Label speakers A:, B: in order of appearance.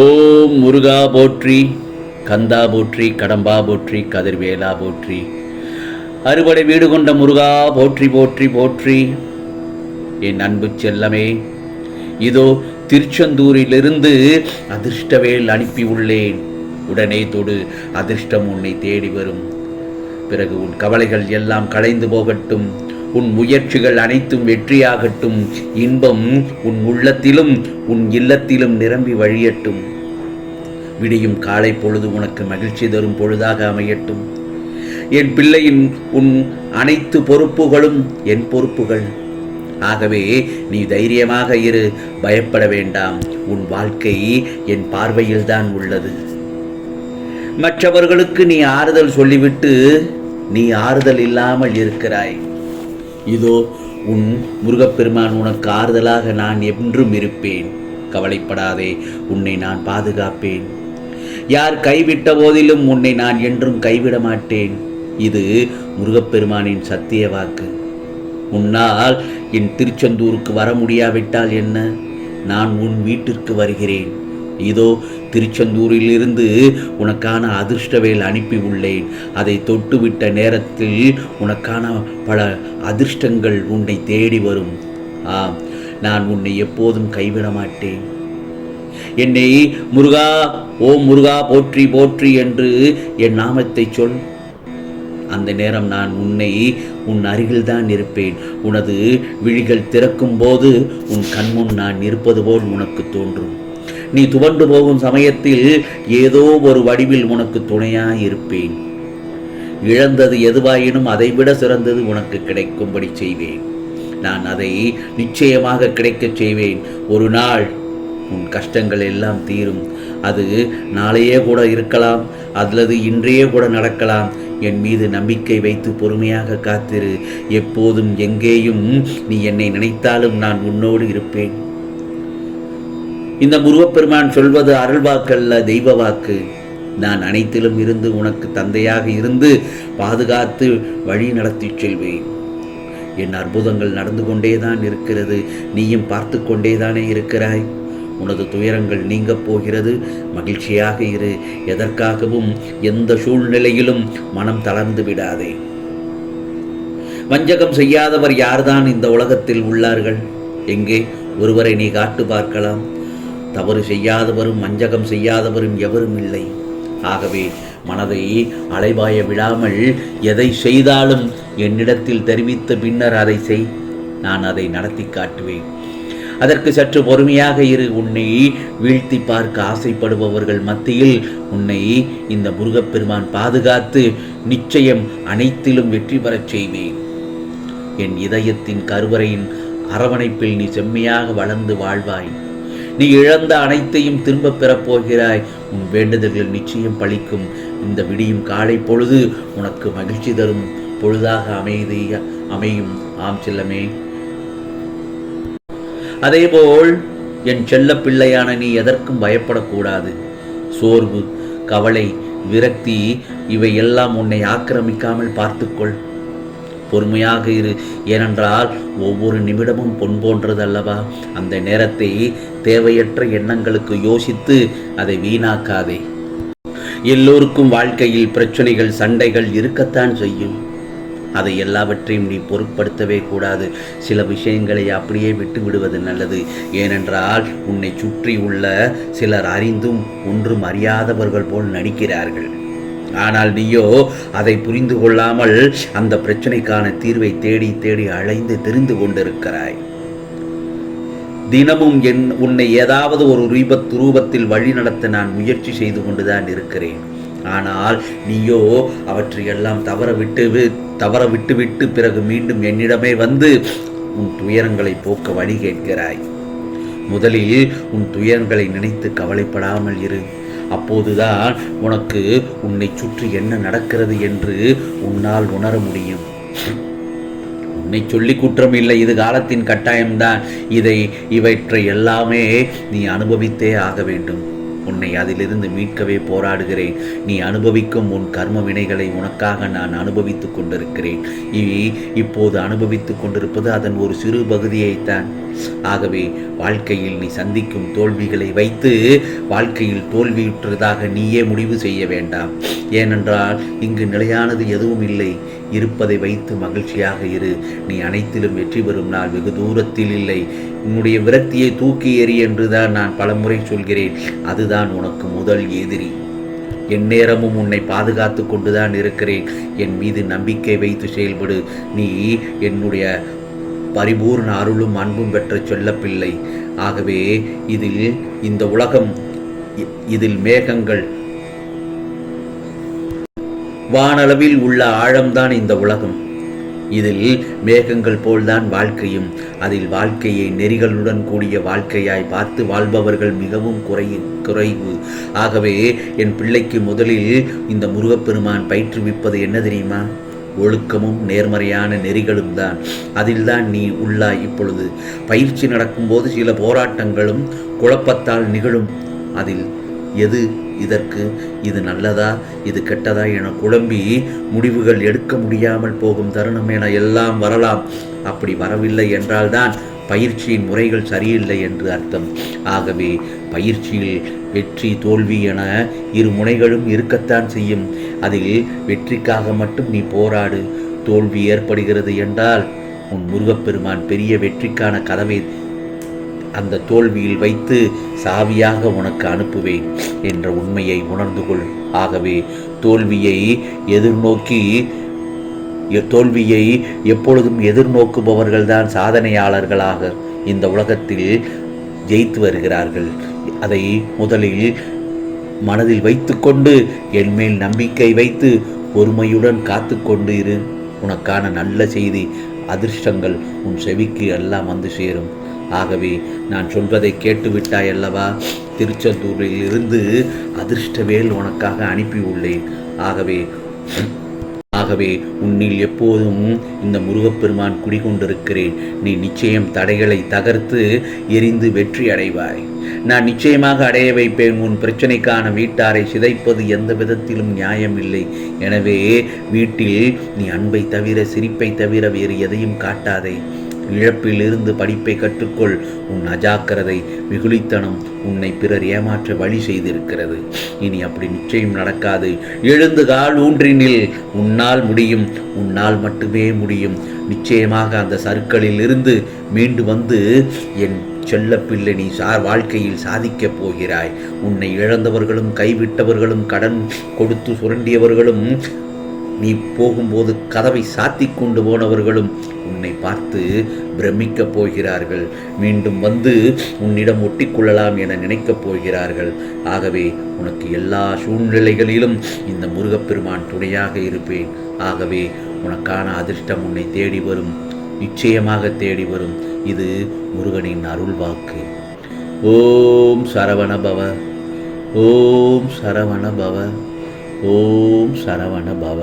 A: ஓம் முருகா போற்றி கந்தா போற்றி கடம்பா போற்றி கதிர்வேலா போற்றி. அறுபடை வீடு கொண்ட முருகா போற்றி போற்றி போற்றி. என் அன்பு செல்லமே இதோ திருச்செந்தூரிலிருந்து அதிர்ஷ்டவேல் அனுப்பி உள்ளேன். உடனே தொடு அதிர்ஷ்டம் உன்னை தேடி வரும். பிறகு உன் கவலைகள் எல்லாம் களைந்து போகட்டும். உன் முயற்சிகள் அனைத்தும் வெற்றியாகட்டும். இன்பம் உன் உள்ளத்திலும் உன் இல்லத்திலும் நிரம்பி வழியட்டும். விடியும் காலை பொழுது உனக்கு மகிழ்ச்சி தரும் பொழுதாக அமையட்டும். என் பிள்ளையின் உன் அனைத்து பொறுப்புகளும் என் பொறுப்புகள். ஆகவே நீ தைரியமாக இரு பயப்பட வேண்டாம். உன் வாழ்க்கை என் பார்வையில்தான் உள்ளது. மற்றவர்களுக்கு நீ ஆறுதல் சொல்லிவிட்டு நீ ஆறுதல் இல்லாமல் இருக்கிறாய். இதோ உன் முருகப்பெருமான் உனக்கு ஆறுதலாக நான் என்றும் இருப்பேன். கவலைப்படாதே உன்னை நான் பாதுகாப்பேன். யார் கைவிட்ட போதிலும் உன்னை நான் என்றும் கைவிட மாட்டேன். இது முருகப்பெருமானின் சத்திய வாக்கு. உன்னால் என் திருச்செந்தூருக்கு வர முடியாவிட்டால் என்ன? நான் உன் வீட்டிற்கு வருகிறேன். இதோ திருச்செந்தூரிலிருந்து உனக்கான அதிர்ஷ்டவேல் அனுப்பி உள்ளேன் அதை தொட்டுவிட்ட நேரத்தில் உனக்கான பல அதிர்ஷ்டங்கள் உன்னை தேடி வரும். ஆம் நான் உன்னை எப்போதும் கைவிட மாட்டேன் என்னை முருகா ஓ முருகா போற்றி போற்றி என்று என் நாமத்தை சொல். அந்த நேரம் நான் உன்னை உன் அருகில்தான் இருப்பேன். உனது விழிகள் திறக்கும் போது உன் கண்முன் நான் இருப்பது போல் உனக்கு தோன்றும். நீ துவண்டு போகும் சமயத்தில் ஏதோ ஒரு வடிவில் உனக்கு துணையாய் இருப்பேன். இழந்தது எதுவாயினும் அதைவிட சிறந்தது உனக்கு கிடைக்கும்படி செய்வேன். நான் அதை நிச்சயமாக கிடைக்கச் செய்வேன். ஒரு நாள் உன் கஷ்டங்கள் எல்லாம் தீரும். அது நாளையே கூட இருக்கலாம். அல்லது இன்றையே கூட நடக்கலாம். என் மீது நம்பிக்கை வைத்து பொறுமையாக காத்திரு. எப்போதும் எங்கேயும் நீ என்னை நினைத்தாலும் நான் உன்னோடு இருப்பேன். இந்த முருகப்பெருமான் சொல்வது அருள்வாக்கல்ல தெய்வ வாக்கு நான் அனைத்திலும் இருந்து உனக்கு தந்தையாக இருந்து பாதுகாத்து வழி நடத்திச் செல்வேன். என் அற்புதங்கள் நடந்து கொண்டேதான் இருக்கிறது. நீயும் பார்த்து கொண்டேதானே இருக்கிறாய். உனது துயரங்கள் நீங்கப் போகிறது. மகிழ்ச்சியாக இரு. எதற்காகவும் எந்த சூழ்நிலையிலும் மனம் தளர்ந்து விடாதே. வஞ்சகம் செய்யாதவர் யார்தான் இந்த உலகத்தில் உள்ளார்கள்? எங்கே? ஒருவரை நீ காட்டு பார்க்கலாம். தவறு செய்யாதவரும் வஞ்சகம் செய்யாதவரும் எவரும் இல்லை. ஆகவே மனதை அலைபாய விடாமல் எதை செய்தாலும் என்னிடத்தில் தெரிவித்த பின்னர் அதை செய். நான் அதை நடத்தி காட்டுவேன். அதற்கு சற்று பொறுமையாக இரு. உன்னை வீழ்த்தி பார்க்க ஆசைப்படுபவர்கள் மத்தியில் உன்னை இந்த முருகப்பெருமான் பாதுகாத்து நிச்சயம் அனைத்திலும் வெற்றி பெறச் செய்வேன். என் இதயத்தின் கருவறையின் அரவணைப்பில் நீ செம்மையாக வளர்ந்து வாழ்வாய். நீ இழந்த அனைத்தையும் திரும்பப் பெறப் போகிறாய் உன் வேண்டுதல்கள் நிச்சயம் பழிக்கும். இந்த விடியும் காலை பொழுது உனக்கு மகிழ்ச்சி தரும். பொழுதாக அமைதி அமையும். ஆம் செல்லமே. அதேபோல் என் செல்ல பிள்ளையான நீ எதற்கும் பயப்படக்கூடாது. சோர்வு கவலை விரக்தி இவை எல்லாம் உன்னை ஆக்கிரமிக்காமல் பார்த்துக்கொள். பொறுமையாக இரு. ஏனென்றால் ஒவ்வொரு நிமிடமும் பொன் போன்றது அல்லவா அந்த நேரத்தை தேவையற்ற எண்ணங்களுக்கு யோசித்து அதை வீணாக்காதே. எல்லோருக்கும் வாழ்க்கையில் பிரச்சனைகள் சண்டைகள் இருக்கத்தான் செய்யும். அதை எல்லாவற்றையும் நீ பொருட்படுத்தவே கூடாது. சில விஷயங்களை அப்படியே விட்டு விடுவது நல்லது. ஏனென்றால் உன்னை சுற்றி உள்ள சிலர் அறிந்தும் ஒன்றும் அறியாதவர்கள் போல் நடிக்கிறார்கள். ஆனால் நீயோ அதை புரிந்து கொள்ளாமல் அந்த பிரச்சனைக்கான தீர்வை தேடி தேடி அலைந்து தெரிந்து கொண்டிருக்கிறாய். தினமும் என் உன்னை ஏதாவது ஒரு ரூபத் ரூபத்தில் வழிநடத்த நான் முயற்சி செய்து கொண்டுதான் இருக்கிறேன். ஆனால் நீயோ அவற்றையெல்லாம் தவற விட்டு வி- தவற விட்டுவிட்டு பிறகு மீண்டும் என்னிடமே வந்து உன் துயரங்களை போக்க வழி கேட்கிறாய். முதலில் உன் துயரங்களை நினைத்து கவலைப்படாமல் இரு. அப்போதுதான் உனக்கு உன்னை சுற்றி என்ன நடக்கிறது என்று உன்னால் உணர முடியும். உன்னை சொல்லி குற்றம் இல்லை இது காலத்தின் கட்டாயம்தான். இதை இவற்றை எல்லாமே நீ அனுபவித்தே ஆக வேண்டும். உன்னை அதிலிருந்து மீட்கவே போராடுகிறேன். நீ அனுபவிக்கும் உன் கர்ம வினைகளை உனக்காக நான் அனுபவித்துக் கொண்டிருக்கிறேன். இனி இப்போது அனுபவித்துக் கொண்டிருப்பது அதன் ஒரு சிறு பகுதியைத்தான். ஆகவே வாழ்க்கையில் நீ சந்திக்கும் தோல்விகளை வைத்து வாழ்க்கையில் தோல்வியுற்றதாக நீயே முடிவு செய்ய வேண்டாம். ஏனென்றால் இங்கு நிலையானது எதுவும் இல்லை. இருப்பதை வைத்து மகிழ்ச்சியாக இரு. நீ அனைத்திலும் வெற்றி பெறும் நாள் வெகு தூரத்தில் இல்லை. உன்னுடைய விரக்தியை தூக்கி எறி என்றுதான் நான் பலமுறை சொல்கிறேன். அதுதான் உனக்கு முதல் எதிரி. எந்நேரமும் உன்னை பாதுகாத்து கொண்டுதான் இருக்கிறேன். என் மீது நம்பிக்கை வைத்து செயல்படு. நீ என்னுடைய பரிபூர்ண அருளும் அன்பும் பெற்ற செல்லப்பிள்ளை. ஆகவே இதில் இந்த உலகம் இதில் மேகங்கள் வானளவில் உள்ள ஆழம்தான் இந்த உலகம். இதில் மேகங்கள் போல்தான் வாழ்க்கையும். அதில் வாழ்க்கையை நெறிகளுடன் கூடிய வாழ்க்கையாய் பார்த்து வாழ்பவர்கள் மிகவும் குறை குறைவு. ஆகவே என் பிள்ளைக்கு முதலில் இந்த முருகப்பெருமான் பயிற்றுவிப்பது என்ன தெரியுமா? ஒழுக்கமும் நேர்மறையான நெறிகளும் தான். அதில்தான் நீ உள்ளாய் இப்பொழுது. பயிற்சி நடக்கும்போது சில போராட்டங்களும் குழப்பத்தால் நிகழும். அதில் எது இதற்கு? இது நல்லதா? இது கெட்டதா? என குழம்பி முடிவுகள் எடுக்க முடியாமல் போகும் தருணம் என எல்லாம் வரலாம். அப்படி வரவில்லை என்றால்தான் பயிற்சியின் முறைகள் சரியில்லை என்று அர்த்தம். ஆகவே பயிற்சியில் வெற்றி தோல்வி என இரு முனைகளும் இருக்கத்தான் செய்யும். அதில் வெற்றிக்காக மட்டும் நீ போராடு. தோல்வி ஏற்படுகிறது என்றால் உன் முருகப்பெருமான் பெரிய வெற்றிக்கான கதவை அந்த தோல்வியில் வைத்து சாவியாக உனக்கு அனுப்புவேன் என்ற உண்மையை உணர்ந்து கொள். ஆகவே தோல்வியை எதிர்நோக்கி தோல்வியை எப்பொழுதும் எதிர்நோக்குபவர்கள்தான் சாதனையாளர்களாக இந்த உலகத்தில் ஜெயித்து வருகிறார்கள். அதை முதலில் மனதில் வைத்துக்கொண்டு என் மேல் நம்பிக்கை வைத்து பொறுமையுடன் காத்து கொண்டு இரு. உனக்கான நல்ல செய்தி அதிர்ஷ்டங்கள் உன் செவிக்கு எல்லாம் வந்து சேரும். ஆகவே நான் சொல்வதை கேட்டுவிட்டாய் அல்லவா? திருச்செந்தூரில் இருந்து அதிர்ஷ்டவேல் உனக்காக அனுப்பியுள்ளேன். ஆகவே ஆகவே உன்னில் எப்போதும் இந்த முருகப்பெருமான் குடிகொண்டிருக்கிறேன். நீ நிச்சயம் தடைகளை தகர்த்து எரிந்து வெற்றி அடைவாய். நான் நிச்சயமாக அடைய வைப்பேன். உன் பிரச்சனைக்கான வீட்டாரை சிதைப்பது எந்த விதத்திலும் நியாயமில்லை. எனவே வீட்டில் நீ அன்பை தவிர சிரிப்பை தவிர வேறு எதையும் காட்டாதே. இழப்பிலிருந்து படிப்பை கற்றுக்கொள். உன் அஜாக்கிரதை வெகுளித்தனம் உன்னை பிறர் ஏமாற்ற வழி செய்திருக்கிறது. இனி அப்படி நிச்சயம் நடக்காது. எழுந்து கால் ஊன்றினில் உன்னால் முடியும். உன்னால் மட்டுமே முடியும். நிச்சயமாக அந்த சருக்களில் இருந்து மீண்டு வந்து என் செல்லப்பிள்ளை நீ சார் வாழ்க்கையில் சாதிக்கப் போகிறாய். உன்னை இழந்தவர்களும் கைவிட்டவர்களும் கடன் கொடுத்து சுரண்டியவர்களும் நீ போகும்போது கதவை சாத்தி கொண்டு போனவர்களும் உன்னை பார்த்து பிரமிக்கப் போகிறார்கள். மீண்டும் வந்து உன்னிடம் ஒட்டிக்கொள்ளலாம் என நினைக்கப் போகிறார்கள். ஆகவே உனக்கு எல்லா சூழ்நிலைகளிலும் இந்த முருகப்பெருமான் துணையாக இருப்பேன். ஆகவே உனக்கான அதிர்ஷ்டம் உன்னை தேடி வரும். நிச்சயமாக தேடி வரும். இது முருகனின் அருள் வாக்கு. ஓம் சரவண பவ ஓம் சரவண பவ ஓம் சரவண பவ